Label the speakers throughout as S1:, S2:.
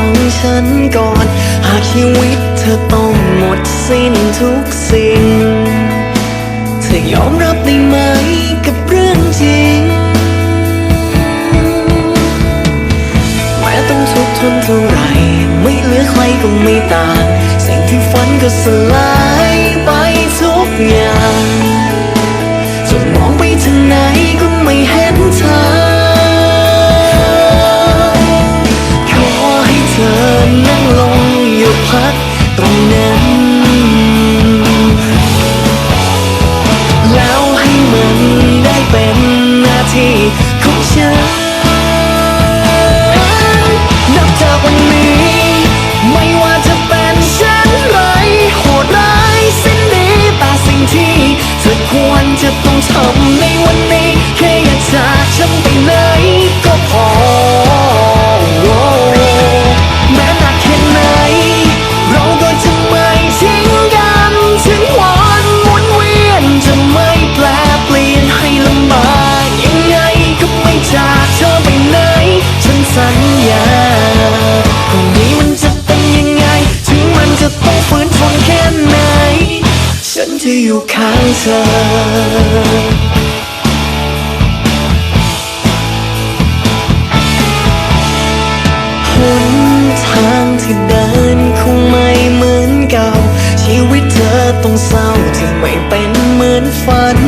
S1: ังฉันก่อน หากชีวิตเธอต้องหมดสิ้นทุกสิ่ง เธอยอมรับได้ไหมกับเรื่องจริง แม้ต้องทุกข์ทนเท่าไร ไม่เหลือใครก็ไม่ต่าง สิ่งที่ฝันก็สลาย see อยู่ข้างทางที่เดินคงไม่เหมือนเก่า ชีวิตเธอต้องเศร้าที่ไม่เป็นเหมือนฝัน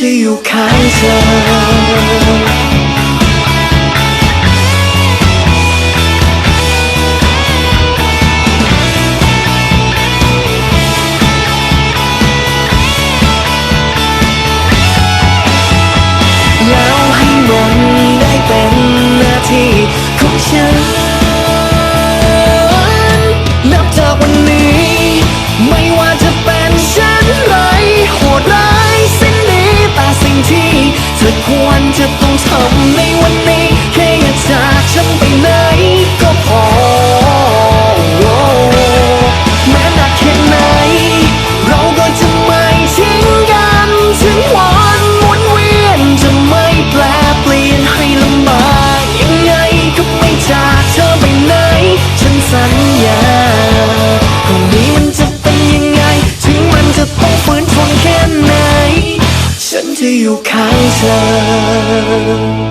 S1: จะอยู่ข้างเธอ 开着。